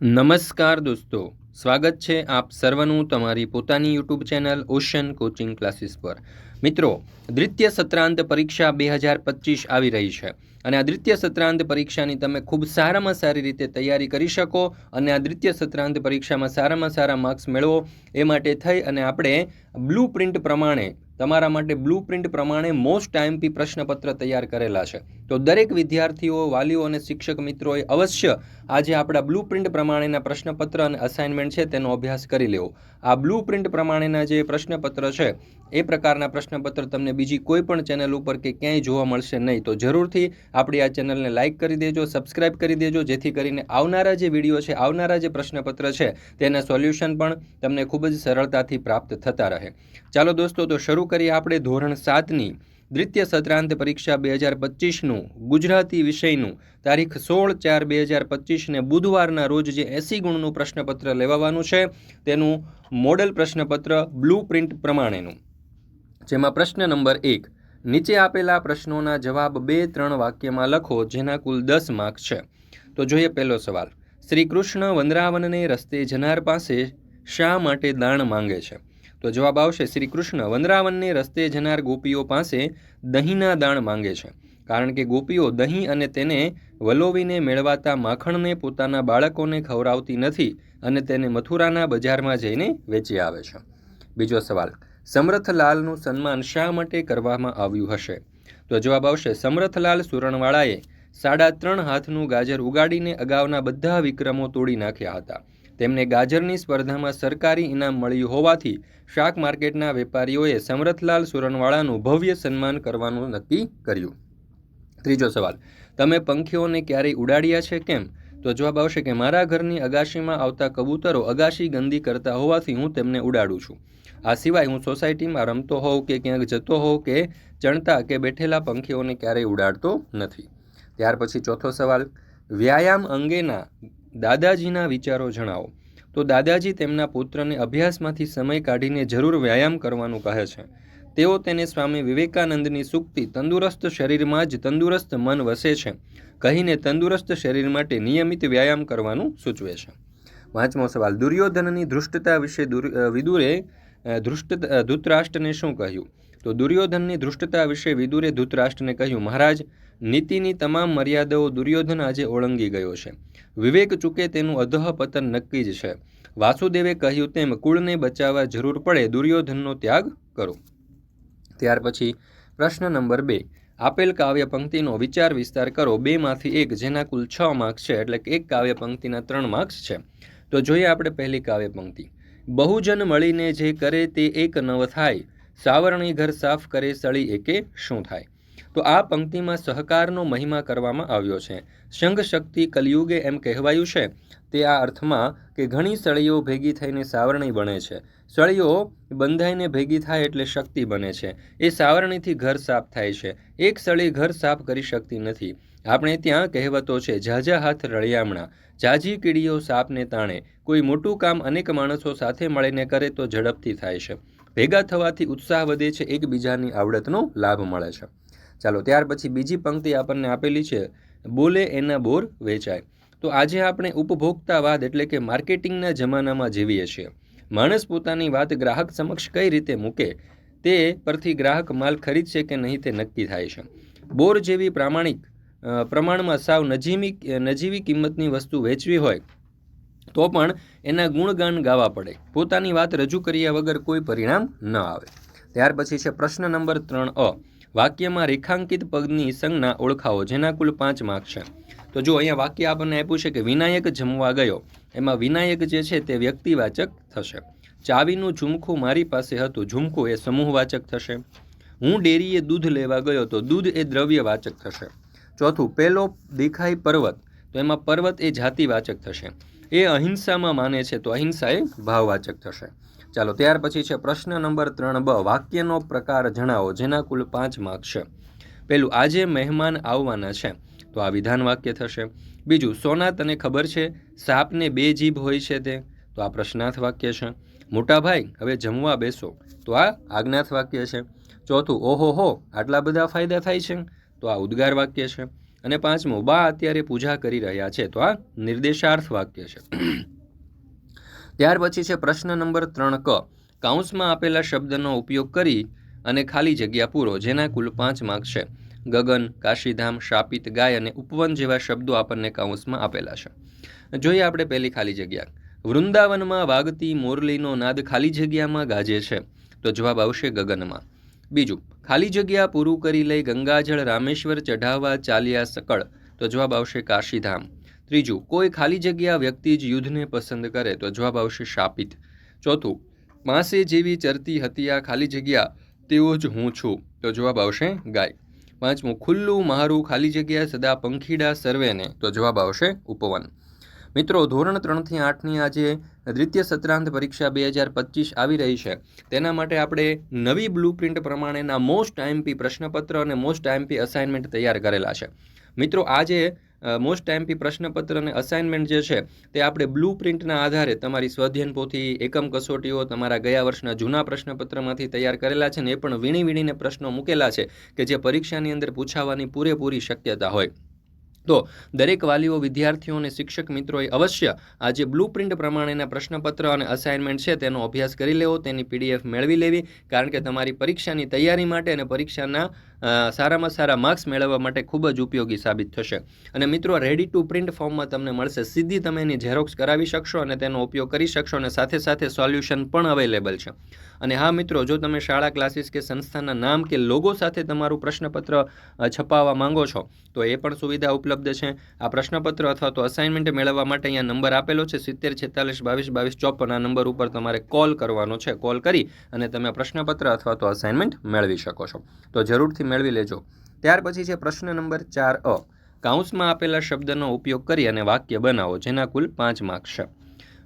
નમસ્કાર દોસ્તો, સ્વાગત છે આપ સર્વનું તમારી પોતાની YouTube channel ocean coaching classes પર. મિત્રો, દ્વિતીય સત્રાંત પરીક્ષા બે હજાર પચીસ આવી રહી છે અને આ દ્વિતીય સત્રાંત પરીક્ષાની તમે ખૂબ સારામાં સારી રીતે તૈયારી કરી શકો અને આ દ્વિતીય સત્રાંત પરીક્ષામાં સારામાં સારા માર્ક્સ મેળવો એ માટે થઈ અને આપણે બ્લુ પ્રિન્ટ પ્રમાણે તમારા માટે બ્લુ પ્રિન્ટ પ્રમાણે મોસ્ટ ટાઈમપી પ્રશ્નપત્ર તૈયાર કરેલા છે. તો દરેક વિદ્યાર્થીઓ, વાલીઓ અને શિક્ષક મિત્રોએ અવશ્ય આજે આપણા બ્લુ પ્રિન્ટ પ્રમાણેના પ્રશ્નપત્ર અને અસાઇનમેન્ટ છે તેનો અભ્યાસ કરી લેવો. આ બ્લુ પ્રિન્ટ પ્રમાણેના જે પ્રશ્નપત્ર છે એ પ્રકારના પ્રશ્નપત્ર તમને બીજી કોઈ પણ ચેનલ ઉપર કે ક્યાંય જોવા મળશે નહીં. તો જરૂરથી આપણી આ ચેનલને લાઇક કરી દેજો સબસ્ક્રાઇબ કરી દેજો, જેથી કરીને આવનારા જે વીડિયો છે, આવનારા જે પ્રશ્નપત્ર છે, તેના સોલ્યુશન પણ તમને ખૂબ જ સરળતાથી પ્રાપ્ત થતા રહે. ચાલો દોસ્તો, તો શરૂ કરીએ આપણે ધોરણ સાતની. દ્વિતીય સત્રાંત પરીક્ષા બે હજાર પચીસનું, ગુજરાતી વિષયનું. તારીખ સોળ ચાર બે હજાર પચીસને બુધવારના રોજ જે એસી ગુણનું પ્રશ્નપત્ર લેવાવાનું છે, તેનું મોડલ પ્રશ્નપત્ર બ્લુ પ્રિન્ટ પ્રમાણેનું. જેમાં પ્રશ્ન નંબર એક, નીચે આપેલા પ્રશ્નોના જવાબ બે ત્રણ વાક્યમાં લખો જેના કુલ દસ માર્ક છે. તો જોઈએ પહેલો સવાલ. શ્રી કૃષ્ણ વંદરાવનને રસ્તે જનાર પાસે શા માટે દાણ માંગે છે? તો જવાબ આવશે, શ્રી કૃષ્ણ વંદરાવનને રસ્તે જનાર ગોપીઓ પાસે દહીંના દાણ માંગે છે. કારણ કે ગોપીઓ દહીં અને તેને વલોવીને મેળવાતા માખણને પોતાના બાળકોને ખવડાવતી નથી અને તેને મથુરાના બજારમાં જઈને વેચી આવે છે. બીજો સવાલ. સમરથલાલનું સન્માન શા માટે કરવામાં આવ્યું હશે? તો જવાબ આવશે, સમરથલાલ સુરણવાળાએ સાડા ત્રણ હાથનું ગાજર ઉગાડીને અગાઉના બધા વિક્રમો તોડી નાખ્યા હતા. તેમને ગાજરની સ્પર્ધામાં સરકારી ઇનામ મળ્યું હોવાથી શાક માર્કેટના વેપારીઓએ સમરથલાલ સુરણવાળાનું ભવ્ય સન્માન કરવાનું નક્કી કર્યું. ત્રીજો સવાલ, તમે પંખીઓને ક્યારેય ઉડાડ્યા છે કેમ? તો જવાબ આવશે કે મારા ઘરની અગાશીમાં આવતા કબૂતરો અગાશી ગંદી કરતા હોવાથી હું તેમને ઉડાડું છું. આ સિવાય હું સોસાયટીમાં રમતો હોઉં કે ક્યાંક જતો હોઉં કે ચણતા કે બેઠેલા પંખીઓને ક્યારેય ઉડાડતો નથી. ત્યાર પછી ચોથો સવાલ, વ્યાયામ અંગેના દાદાજીના વિચારો જણાવો. તો દાદાજી તેમના પુત્રને અભ્યાસમાંથી સમય કાઢીને જરૂર વ્યાયામ કરવાનું કહે છે. તેઓ તેને સ્વામી વિવેકાનંદની સૂક્તિ તંદુરસ્ત શરીરમાં જ તંદુરસ્ત મન વસે છે, કહીને તંદુરસ્ત શરીર માટે નિયમિત વ્યાયામ કરવાનું સૂચવે છે. પાંચમો સવાલ, દુર્યોધનની ધૃષ્ટતા વિશે વિદુરે ધૃષ્ટ ધૃતરાષ્ટ્રને શું કહ્યું? તો દુર્યોધનની ધૃષ્ટતા વિશે વિદુરે ધૃતરાષ્ટ્રને કહ્યું, મહારાજ, નીતિની તમામ મર્યાદાઓ દુર્યોધન આજે ઓળંગી ગયો છે. વિવેક ચૂકે તેનું અધઃ પતન નક્કી જ છે. વાસુદેવે કહ્યું તેમ, કુળને બચાવવા જરૂર પડે, દુર્યોધનનો ત્યાગ કરો. ત્યાર પછી પ્રશ્ન નંબર બે. આપેલ કાવ્ય પંક્તિનો વિચાર વિસ્તાર કરો. બેમાંથી એક, જેના કુલ છ માર્ક્સ છે, એટલે કે એક કાવ્ય પંક્તિના ત્રણ માર્ક્સ છે. તો જોઈએ આપણે પહેલી કાવ્ય પંક્તિ. બહુજન મળીને જે કરે તે એક નવ થાય. સાવરણી ઘર સાફ કરે સળી એકે શું થાય? તો આ પંક્તિમાં સહકારનો મહિમા કરવામાં આવ્યો છે. સંઘ શક્તિ કલયુગે એમ કહેવાયું છે. તે આ અર્થમાં કે ઘણી સળીઓ ભેગી થઈને સાવરણી બને છે. સળીઓ બંધાઈને ભેગી થાય એટલે શક્તિ બને છે. એ સાવરણીથી ઘર સાફ થાય છે. એક સળી ઘર સાફ કરી શકતી નથી. આપણે ત્યાં કહેવતો છે, ઝાઝા હાથ રળિયામણા. ઝાઝી કીડીઓ સાપને તાણે. કોઈ મોટું કામ અનેક માણસો સાથે મળીને કરે તો ઝડપથી થાય છે. ભેગા થવાથી ઉત્સાહ વધે છે, એકબીજાની આવડતનો લાભ મળે છે. ચાલો, ત્યાર પછી બીજી પંક્તિ આપણને આપેલી છે, બોલે એના બોર વેચાય. તો આજે આપણે ઉપભોક્તાવાદ એટલે કે માર્કેટિંગના જમાનામાં જીવીએ છીએ. માણસ પોતાની વાત ગ્રાહક સમક્ષ કઈ રીતે મૂકે તે પરથી ગ્રાહક માલ ખરીદશે કે નહીં તે નક્કી થાય છે. બોર જેવી પ્રામાણિક પ્રમાણમાં સાવ નજીવી નજીવી કિંમતની વસ્તુ વેચવી હોય તો પણ એના ગુણગાન ગાવા પડે. પોતાની વાત રજૂ કર્યા વગર કોઈ પરિણામ ન આવે. ત્યાર પછી છે પ્રશ્ન નંબર ત્રણ અ. વાક્યમાં રેખાંકિત પદની સંજ્ઞા ઓળખાવો, જેના કુલ પાંચ માર્ક છે. તો જો અહીંયા વાક્ય આપણને આપ્યું છે કે વિનાયક જમવા ગયો, એમાં વિનાયક જે છે તે વ્યક્તિવાચક થશે. ચાવીનું ઝુમખું મારી પાસે હતું, ઝુમખું એ સમૂહવાચક થશે. હું ડેરીએ દૂધ લેવા ગયો તો દૂધ એ દ્રવ્યવાચક થશે. ચોથું પહેલો દેખાય પર્વત, તો એમાં પર્વત એ જાતિવાચક થશે. એ અહિંસામાં માને છે તો અહિંસા એ ભાવવાચક થશે. ચાલો, ત્યાર પછી છે પ્રશ્ન નંબર ત્રણ બ, વાક્યનો પ્રકાર જણાવો, જેના કુલ પાંચ માર્ક છે. પેલું, આજે મહેમાન આવવાના છે. તો આ વિધાન વાક્ય થશે. બીજું, સોના તને ખબર છે? સાપને બે જીભ હોય છે તે. તો આ પ્રશ્નાર્થ વાક્ય છે. મોટા ભાઈ, હવે જમવા બેસો. તો આ આજ્ઞાર્થ વાક્ય છે. ચોથું, ઓહો હો, આટલા બધા ફાયદા થાય છે? તો આ ઉદ્ગાર વાક્ય છે. અને પાંચમું, બા અત્યારે પૂજા કરી રહ્યા છે. તો આ નિર્દેશાર્થ વાક્ય છે. ત્યાર પછી છે પ્રશ્ન નંબર ત્રણ ક. કાઉન્સમાં આપેલા શબ્દનો ઉપયોગ કરી અને ખાલી જગ્યા પૂરો, જેના કુલ પાંચ માર્ક છે. ગગન, કાશીધામ, શાપિત, ગાય અને ઉપવન જેવા શબ્દો આપણને કાઉન્સમાં આપેલા છે. જોઈએ આપણે પહેલી ખાલી જગ્યા. વૃંદાવનમાં વાગતી મોરલીનો નાદ ખાલી જગ્યામાં ગાજે છે. તો જવાબ આવશે ગગનમાં. બીજું, ખાલી જગ્યા પૂરું કરી લઈ ગંગાજળ રામેશ્વર ચઢાવવા ચાલ્યા સકળ. તો જવાબ આવશે કાશીધામ. ત્રીજું, કોઈ ખાલી જગ્યા વ્યક્તિ જ યુદ્ધને પસંદ કરે તો જવાબ આવશે શાપિત. ચોથું, માસે જેવી ચરતી હતી આ ખાલી જગ્યા તેવો જ હું છું, તો જવાબ આવશે ગાય. પાંચમું, ખુલ્લું મારું ખાલી જગ્યા સદા પંખીડા સર્વેને, તો જવાબ આવશે ઉપવન. મિત્રો, ધોરણ ત્રણથી આઠની આજે દ્વિતીય સત્રાંત પરીક્ષા બે હજાર પચીસ આવી રહી છે. તેના માટે આપણે નવી બ્લુ પ્રિન્ટ પ્રમાણેના મોસ્ટ આઈએમપી પ્રશ્નપત્ર અને મોસ્ટ આઈએમપી અસાઇનમેન્ટ તૈયાર કરેલા છે. મિત્રો, આજે મોસ્ટ ટાઈમથી પ્રશ્નપત્ર અને અસાઇનમેન્ટ જે છે, તે આપણે બ્લુ પ્રિન્ટના આધારે તમારી સ્વાધ્યાયન પોથી, એકમ કસોટીઓ, તમારા ગયા વર્ષના જૂના પ્રશ્નપત્રમાંથી તૈયાર કરેલા છે ને એ પણ વીણી વીણીને પ્રશ્નો મૂકેલા છે કે જે પરીક્ષાની અંદર પૂછાવાની પૂરેપૂરી શક્યતા હોય. તો, દરેક વાલીઓ, વિદ્યાર્થીઓ અને શિક્ષક મિત્રોએ અવશ્ય આ જે બ્લુ પ્રિન્ટ પ્રમાણેના પ્રશ્નપત્ર અને અસાઇનમેન્ટ છે તેનો અભ્યાસ કરી લેવો, તેની પીડીએફ મેળવી લેવી, કારણ કે તમારી પરીક્ષાની તૈયારી માટે અને પરીક્ષાના સારામાં સારા માર્ક્સ મેળવવા માટે ખૂબ જ ઉપયોગી સાબિત થશે. અને મિત્રો રેડી ટુ પ્રિન્ટ ફોર્મમાં તમને મળશે. સીધી તમે એની ઝેરોક્સ કરાવી શકશો અને તેનો ઉપયોગ કરી શકશો અને સાથે સાથે સોલ્યુશન પણ અવેલેબલ છે. અને હા, મિત્રો, જો તમે શાળા ક્લાસીસ કે સંસ્થાના નામ કે લોગો સાથે તમારું પ્રશ્નપત્ર છપાવવા માંગો છો, તો એ પણ સુવિધા ઉપલબ્ધ છે. આ પ્રશ્નપત્ર અથવા તો અસાઇનમેન્ટ મેળવવા માટે અહીંયા નંબર આપેલો છે, સિત્તેર, છેતાલીસ, બાવીસ બાવીસ, ચોપન, આ નંબર ઉપર તમારે કોલ કરવાનો છે. કોલ કરી અને તમે પ્રશ્નપત્ર અથવા તો અસાઇનમેન્ટ મેળવી શકો છો. તો જરૂરથી મેળવી લેજો. ત્યાર પછી છે પ્રશ્ન નંબર ચાર અ. કાઉન્સમાં આપેલા શબ્દનો ઉપયોગ કરી અને વાક્ય બનાવો, જેના કુલ પાંચ માર્ક્સ છે.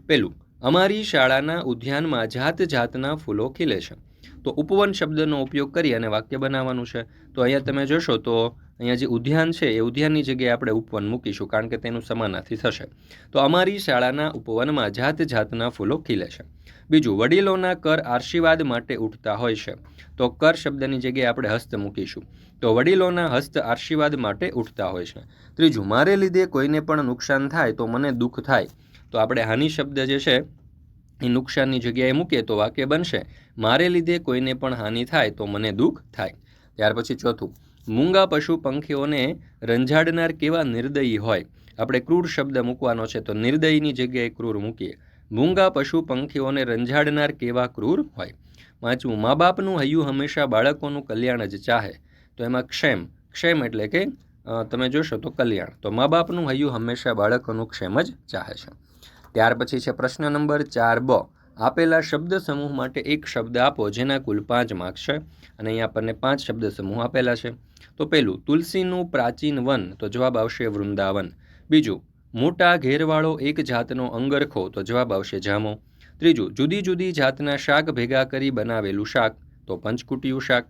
પેલું, અમારી શાળાના ઉદ્યાનમાં જાત જાતના ફૂલો ખીલે છે. તો ઉપવન શબ્દનો ઉપયોગ કરી અને વાક્ય બનાવવાનું છે. તો અહીંયા તમે જોશો તો અહીંયા જે ઉદ્યાન છે, એ ઉદ્યાનની જગ્યાએ આપણે ઉપવન મૂકીશું કારણ કે તેનું સમાનાથી થશે. તો અમારી શાળાના ઉપવનમાં જાત જાતના ફૂલો ખીલે છે. બીજું, વડીલોના કર આશીર્વાદ માટે ઉઠતા હોય છે. તો કર શબ્દની જગ્યાએ આપણે હસ્ત મૂકીશું. તો વડીલોના હસ્ત આશીર્વાદ માટે ઉઠતા હોય છે. ત્રીજું, મારે લીધે કોઈને પણ નુકસાન થાય તો મને દુઃખ થાય. તો આપણે હાનિ શબ્દ જે છે, એ નુકસાનની જગ્યાએ મૂકીએ તો વાક્ય બનશે, મારે લીધે કોઈને પણ હાનિ થાય તો મને દુઃખ થાય. ત્યાર પછી ચોથું મૂંગા પશુ પંખીઓને રંજાડનાર કેવા નિર્દયી હોય? આપણે ક્રૂર શબ્દ મૂકવાનો છે તો નિર્દયની જગ્યાએ ક્રૂર મૂકીએ. મૂંગા પશુ પંખીઓને રંજાડનાર કેવા ક્રૂર હોય? પાંચમું મા બાપનું હૈયું હંમેશા બાળકોનું કલ્યાણ જ ચાહે. તો એમાં ક્ષેમ ક્ષેમ એટલે કે તમે જોશો તો કલ્યાણ. તો મા બાપનું હૈયું હંમેશા બાળકોનું ક્ષેમ જ ચાહે છે. ત્યાર પછી છે પ્રશ્ન નંબર ચાર, બ. આપેલા શબ્દ સમૂહ માટે એક શબ્દ આપો, જેના કુલ પાંચ માર્ક્સ છે. અને અહીંયા આપણને પાંચ શબ્દ સમૂહ આપેલા છે. તો પહેલું તુલસીનું પ્રાચીન વન, તો જવાબ આવશે વૃંદાવન. બીજું, મોટા ઘેરવાળો એક જાતનો અંગરખો, તો જવાબ આવશે જામો. ત્રીજું, જુદી જુદી જાતના શાક ભેગા કરી બનાવેલું શાક, તો પંચકુટિયું શાક.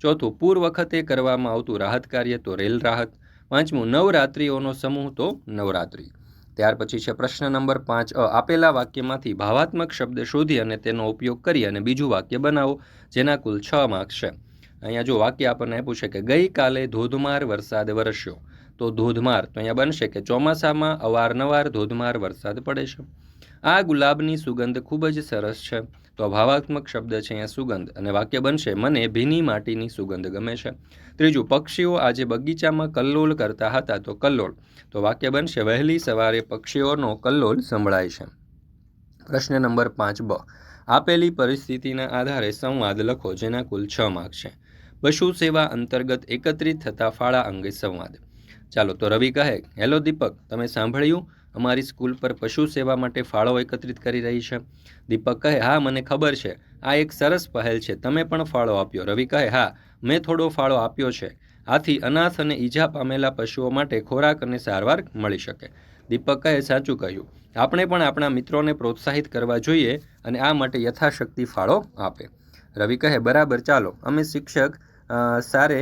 ચોથું, પૂર વખતે કરવામાં આવતું રાહત કાર્ય, તો રેલ રાહત. પાંચમું, નવરાત્રિઓનો સમૂહ, તો નવરાત્રિ. ત્યાર પછી છે પ્રશ્ન નંબર પાંચ, અ, આપેલા વાક્યમાંથી ભાવાત્મક શબ્દ શોધી અને તેનો ઉપયોગ કરી અને બીજું વાક્ય બનાવો, જેના કુલ છ માર્ક્સ છે. અહીંયા જો વાક્ય આપણને આપ્યું છે કે ગઈકાલે ધોધમાર વરસાદ વરસ્યો. તો ધોધમાર તો અહીંયા બનશે કે ચોમાસામાં અવારનવાર ધોધમાર વરસાદ પડે છે. આ ગુલાબની સુગંધ ખૂબ જ સરસ છે. તો ભાવાત્મક શબ્દ છે અહીંયા સુગંધ અને વાક્ય બનશે, મને ભીની માટીની સુગંધ ગમે છે. ત્રીજું, પક્ષીઓ આજે બગીચામાં કલ્લોલ કરતા હતા તો કલ્લોલ તો વાક્ય બનશે, વહેલી સવારે પક્ષીઓનો કલ્લોલ સંભળાય છે. પ્રશ્ન નંબર પાંચ બ, આપેલી પરિસ્થિતિના આધારે સંવાદ લખો જેના કુલ છ માર્ક છે. પશુ સેવા અંતર્ગત એકત્રિત થતા ફાળા અંગે સંવાદ. ચાલો તો રવિ કહે, હેલો દીપક, તમે સાંભળ્યું? અમારી સ્કૂલ પર પશુ સેવા માટે ફાળો એકત્રિત કરી રહી છે. દીપક કહે, હા, મને ખબર છે. આ એક સરસ પહેલ છે. તમે પણ ફાળો આપ્યો. રવિ કહે, હા, મેં થોડો ફાળો આપ્યો છે. આથી અનાથ અને ઈજા પામેલા પશુઓ માટે ખોરાક અને સારવાર મળી શકે. દીપક કહે, સાચું કહ્યું. આપણે પણ આપણા મિત્રોને પ્રોત્સાહિત કરવા જોઈએ અને આ માટે યથાશક્તિ ફાળો આપે. રવિ કહે, બરાબર, ચાલો. અમે શિક્ષક સારે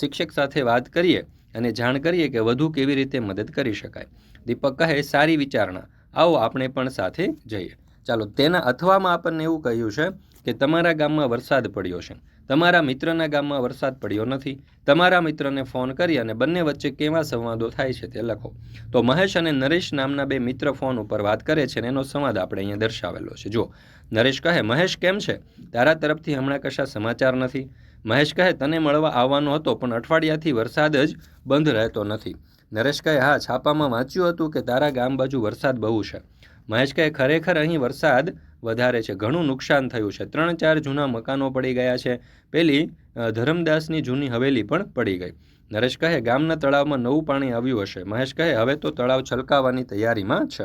શિક્ષક સાથે વાત કરીએ અને જાણ કરીએ કે વધુ કેવી રીતે મદદ કરી શકાય. દીપક કહે, સારી વિચારણા. આવો આપણે પણ સાથે જઈએ. ચાલો, તેના અથવામાં આપણને એવું કહ્યું છે કે તમારા ગામમાં વરસાદ પડ્યો છે. તમારા મિત્રના ગામમાં વરસાદ પડ્યો નથી. તમારા મિત્રને ફોન કરી અને બંને વચ્ચે કેવા સંવાદો થાય છે તે લખો. તો મહેશ અને નરેશ નામના બે મિત્ર ફોન ઉપર વાત કરે છે અને એનો સંવાદ આપણે અહીંયા દર્શાવેલો છે. જો નરેશ કહે, મહેશ, કેમ છે? તારા તરફથી હમણાં કશા સમાચાર નથી? મહેશ કહે, તને મળવા આવવાનો હતો, પણ અઠવાડિયાથી વરસાદ જ બંધ રહેતો નથી. નરેશ કહે, હા, છાપામાં વાંચ્યું હતું કે તારા ગામ બાજુ વરસાદ બહુ છે. મહેશ કહે, ખરેખર અહીં વરસાદ વધારે છે. ઘણું નુકસાન થયું છે. ત્રણ ચાર જૂના મકાનો પડી ગયા છે. પેલી ધરમદાસની જૂની હવેલી પણ પડી ગઈ. નરેશ કહે, ગામના તળાવમાં નવું પાણી આવ્યું હશે. મહેશ કહે, હવે તો તળાવ છલકાવાની તૈયારીમાં છે.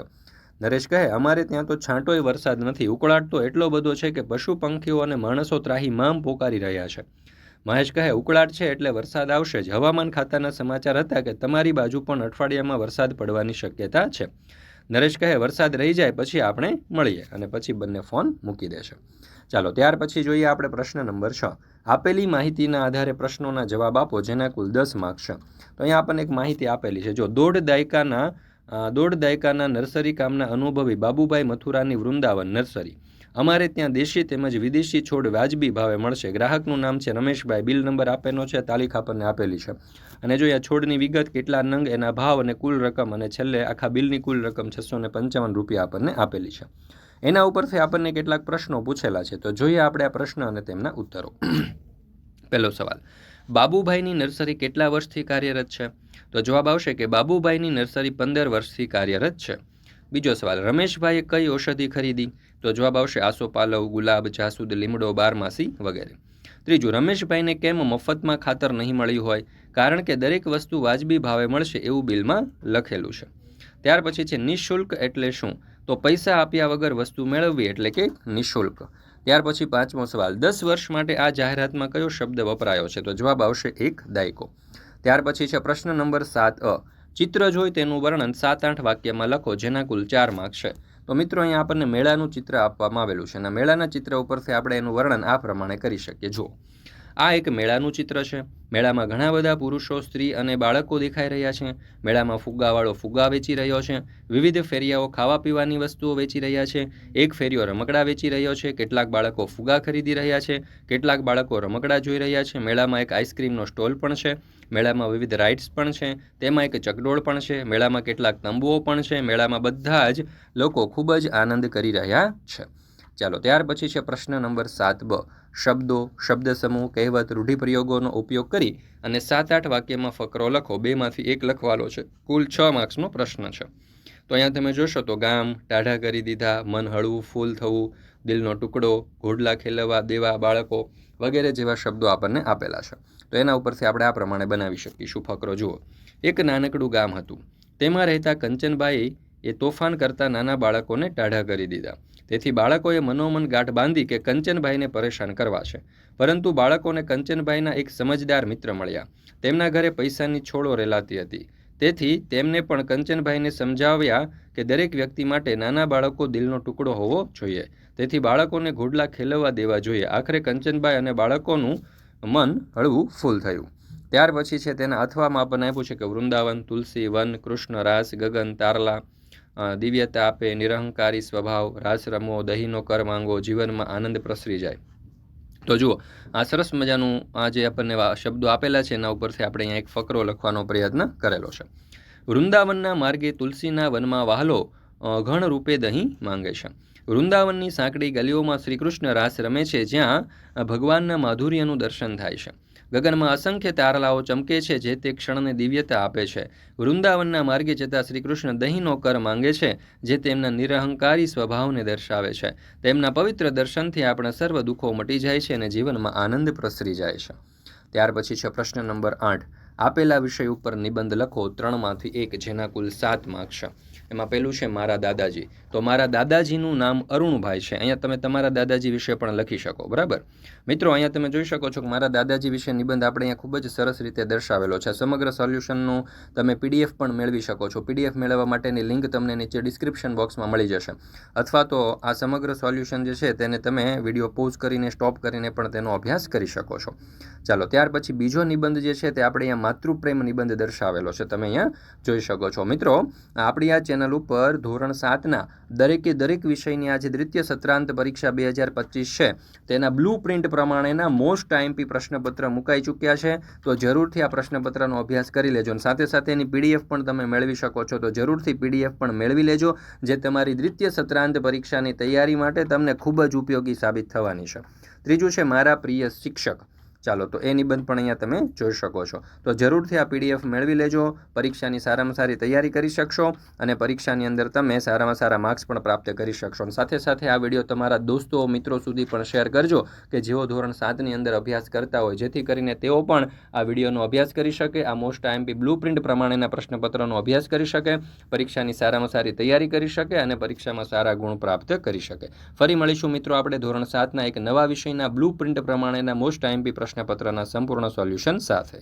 નરેશ કહે, અમારે ત્યાં તો છાંટોય વરસાદ નથી. ઉકળાટ તો એટલો બધો છે કે પશુ પંખીઓ અને માણસો ત્રાહી મામ પોકારી રહ્યા છે. મહેશ કહે, ઉકળાટ છે એટલે વરસાદ આવશે જ. હવામાન ખાતાના સમાચાર હતા કે તમારી બાજુ પણ અઠવાડિયામાં વરસાદ પડવાની શક્યતા છે. નરેશ કહે, વરસાદ રહી જાય પછી આપણે મળીએ અને પછી બંને ફોન મૂકી દેશે ચાલો, ત્યાર પછી જોઈએ આપણે પ્રશ્ન નંબર છ. આપેલી માહિતીના આધારે પ્રશ્નોના જવાબ આપો, જેના કુલ દસ માર્ક્સ છે. તો અહીંયા આપણને એક માહિતી આપેલી છે. જો દોઢ દાયકાના દોઢ દાયકાના નર્સરી કામના અનુભવી બાબુભાઈ મથુરાની વૃંદાવન નર્સરી. અમારે ત્યાં દેશી તેમજ વિદેશી છોડ વાજબી ભાવે મળશે. ગ્રાહકનું નામ છે રમેશભાઈ. બિલ નંબર આપેલો છે, તારીખ આપણને આપેલી છે. અને જો આ છોડની વિગત કેટલા નંગ, એના ભાવ અને કુલ રકમ અને છેલ્લે આખા બિલની કુલ રકમ છસો ને પંચાવન રૂપિયા આપણને આપેલી છે. એના ઉપરથી આપણને કેટલાક પ્રશ્નો પૂછેલા છે. તો જોઈએ આપણે આ પ્રશ્ન અને તેમના ઉત્તરો. પહેલો સવાલ. બાબુભાઈની નર્સરી કેટલા વર્ષથી કાર્યરત છે? તો જવાબ આવશે કે બાબુભાઈની નર્સરી પંદર વર્ષથી કાર્યરત છે. બીજો સવાલ, રમેશભાઈએ કઈ ઔષધિ ખરીદી? તો જવાબ આવશે આસોપાલવ ગુલાબ, જાસૂદ, લીમડો, બારમાસી વગેરે. ત્રીજું, રમેશભાઈને કેમ મફતમાં ખાતર નહીં મળ્યું હોય? કારણ કે દરેક વસ્તુ વાજબી ભાવે મળશે એવું બિલમાં લખેલું છે. ત્યાર પછી છે નિઃશુલ્ક એટલે શું? તો પૈસા આપ્યા વગર વસ્તુ મેળવવી એટલે કે નિઃશુલ્ક. ત્યાર પછી પાંચમો સવાલ, દસ વર્ષ માટે આ જાહેરાતમાં કયો શબ્દ વપરાયો છે? તો જવાબ આવશે એક દાયકો. ત્યાર પછી છે પ્રશ્ન નંબર સાત અ, ચિત્ર જોઈ તેનું વર્ણન સાત આઠ વાક્યમાં લખો, જેના કુલ ચાર માર્ક છે. તો મિત્રો, અહીંયા આપણને મેળાનું ચિત્ર આપવામાં આવેલું છે અને મેળાના ચિત્ર ઉપરથી આપણે એનું વર્ણન આ પ્રમાણે કરી શકીએ. જુઓ. આ એક મેળાનું ચિત્ર છે. મેળામાં ઘણા બધા પુરુષો, સ્ત્રી અને બાળકો દેખાઈ રહ્યા છે. મેળામાં ફુગ્ગાવાળો ફુગ્ગા વેચી રહ્યો છે. વિવિધ ફેરિયાઓ ખાવા પીવાની વસ્તુઓ વેચી રહ્યા છે. એક ફેરિયો રમકડા વેચી રહ્યો છે. કેટલાક બાળકો ફુગ્ગા ખરીદી રહ્યા છે. કેટલાક બાળકો રમકડા જોઈ રહ્યા છે. મેળામાં એક આઈસ્ક્રીમનો સ્ટોલ પણ છે. મેળામાં વિવિધ રાઇડ્સ પણ છે. તેમાં એક ચકડોળ પણ છે. મેળામાં કેટલાક તંબુઓ પણ છે. મેળામાં બધા જ લોકો ખૂબ જ આનંદ કરી રહ્યા છે. ચાલો, ત્યાર પછી છે પ્રશ્ન નંબર સાત બ. શબ્દો શબ્દ સમૂહ કહેવત, રૂઢિપ્રયોગોનો ઉપયોગ કરી અને સાત આઠ વાક્યમાં ફકરો લખો. બેમાંથી એક લખવાનો છે. કુલ છ માર્ક્સનો પ્રશ્ન છે. તો અહીંયા તમે જોશો તો ગામ, ટાઢા કરી દીધા, મન હળવું, ફૂલ થવું, દિલનો ટુકડો, ઘોડલા ખેલવા, દેવા, બાળકો વગેરે જેવા શબ્દો આપણને આપેલા છે. તો એના ઉપરથી આપણે આ પ્રમાણે બનાવી શકીશું. ફકરો જુઓ. એક નાનકડું ગામ હતું. તેમાં રહેતા કંચનબાઈ એ તોફાન કરતા નાના બાળકોને ટાઢા કરી દીધા. તેથી બાળકોએ મનોમન ગાંઠ બાંધી કે કંચનભાઈને પરેશાન કરવા છે. પરંતુ બાળકોને કંચનભાઈના એક સમજદાર મિત્ર મળ્યા. તેમના ઘરે પૈસાની છોડો રેલાતી હતી. તેથી તેમને પણ કંચનભાઈને સમજાવ્યા કે દરેક વ્યક્તિ માટે નાના બાળકો દિલનો ટુકડો હોવો જોઈએ. તેથી બાળકોને ઘોડલા ખેલવવા દેવા જોઈએ. આખરે કંચનભાઈ અને બાળકોનું મન હળવું ફૂલ થયું. ત્યાર પછી છે તેના અથવામાં આપણને આપ્યું છે કે વૃંદાવન, તુલસી વન કૃષ્ણ રાસ, ગગન, તારલા દિવ્યતા આપે, નિરહંકારી સ્વભાવ, રાસ રમો, દહીંનો કર માંગો, જીવનમાં આનંદ પ્રસરી જાય. તો જુઓ, આ સરસ મજાનું આ જે આપણને શબ્દો આપેલા છે, એના ઉપરથી આપણે અહીંયા એક ફકરો લખવાનો પ્રયત્ન કરેલો છે. વૃંદાવનના માર્ગે તુલસીના વનમાં વહાલો ઘણ રૂપે દહીં માંગે છે. વૃંદાવનની સાંકડી ગલીઓમાં શ્રીકૃષ્ણ રાસ રમે છે, જ્યાં ભગવાનના માધુર્યનું દર્શન થાય છે. ગગનમાં અસંખ્ય તારલાઓ ચમકે છે જે તે ક્ષણને દિવ્યતા આપે છે. વૃંદાવનના માર્ગે જતા શ્રીકૃષ્ણ દહીંનો કર માંગે છે, જે તેમના નિરહંકારી સ્વભાવને દર્શાવે છે. તેમના પવિત્ર દર્શનથી આપણા સર્વ દુઃખો મટી જાય છે અને જીવનમાં આનંદ પ્રસરી જાય છે. ત્યાર પછી છે પ્રશ્ન નંબર આઠ. આપેલા વિષય ઉપર નિબંધ લખો, ત્રણમાંથી એક, જેના કુલ સાત માર્ક્સ છે. એમાં પહેલું છે, મારા દાદાજી. તો મારા દાદાજીનું નામ અરુણભાઈ છે. અહીંયા તમે તમારા દાદાજી વિશે પણ લખી શકો, બરાબર? મિત્રો, અહીંયા તમે જોઈ શકો છો કે મારા દાદાજી વિશે નિબંધ આપણે અહીંયા ખૂબ જ સરસ રીતે દર્શાવેલો છે. સમગ્ર સોલ્યુશનનું તમે પીડીએફ પણ મેળવી શકો છો. પીડીએફ મેળવવા માટેની લિંક તમને નીચે ડિસ્ક્રિપ્શન બોક્સમાં મળી જશે. અથવા તો આ સમગ્ર સોલ્યુશન જે છે તેને તમે વીડિયો પોઝ કરીને સ્ટોપ કરીને પણ તેનો અભ્યાસ કરી શકો છો. ચાલો, ત્યાર પછી બીજો નિબંધ જે છે તે આપણે અહીંયા માતૃપ્રેમ નિબંધ દર્શાવેલો છે. તમે અહીંયા જોઈ શકો છો. મિત્રો, આપણી આ ચેનલ ઉપર ધોરણ સાતના દરેકે દરેક વિષયની આજે દ્વિતીય સત્રાંત પરીક્ષા બે હજાર પચીસ છે. તેના બ્લુ પ્રિન્ટ પ્રમાણેના મોસ્ટ આઈએમપી પ્રશ્નપત્ર મુકાઈ ચૂક્યા છે. તો જરૂરથી આ પ્રશ્નપત્રનો અભ્યાસ કરી લેજો. અને સાથે સાથે એની પીડીએફ પણ તમે મેળવી શકો છો. તો જરૂરથી પીડીએફ પણ મેળવી લેજો, જે તમારી દ્વિતીય સત્રાંત પરીક્ષાની તૈયારી માટે તમને ખૂબ જ ઉપયોગી સાબિત થવાની છે. ત્રીજું છે, મારા પ્રિય શિક્ષક. ચાલો, તો એ નિબંધ પણ અહીંયા તમે જોઈ શકો છો. તો જરૂરથી આ પીડીએફ મેળવી લેજો, પરીક્ષાની સારામાં સારી તૈયારી કરી શકશો અને પરીક્ષાની અંદર તમે સારામાં સારા માર્ક્સ પણ પ્રાપ્ત કરી શકશો. અને સાથે સાથે આ વીડિયો તમારા દોસ્તો, મિત્રો સુધી પણ શેર કરજો કે જેઓ ધોરણ સાતની અંદર અભ્યાસ કરતા હોય, જેથી કરીને તેઓ પણ આ વિડીયોનો અભ્યાસ કરી શકે, આ મોસ્ટ આઈએમપી બ્લુ પ્રિન્ટ પ્રમાણેના પ્રશ્નપત્રનો અભ્યાસ કરી શકે, પરીક્ષાની સારામાં સારી તૈયારી કરી શકે અને પરીક્ષામાં સારા ગુણ પ્રાપ્ત કરી શકે. ફરી મળીશું મિત્રો આપણે ધોરણ સાતના એક નવા વિષયના બ્લુ પ્રિન્ટ પ્રમાણેના મોસ્ટ આઈએમપી પ્રશ્નપત્રના સંપૂર્ણ સોલ્યુશન સાથે.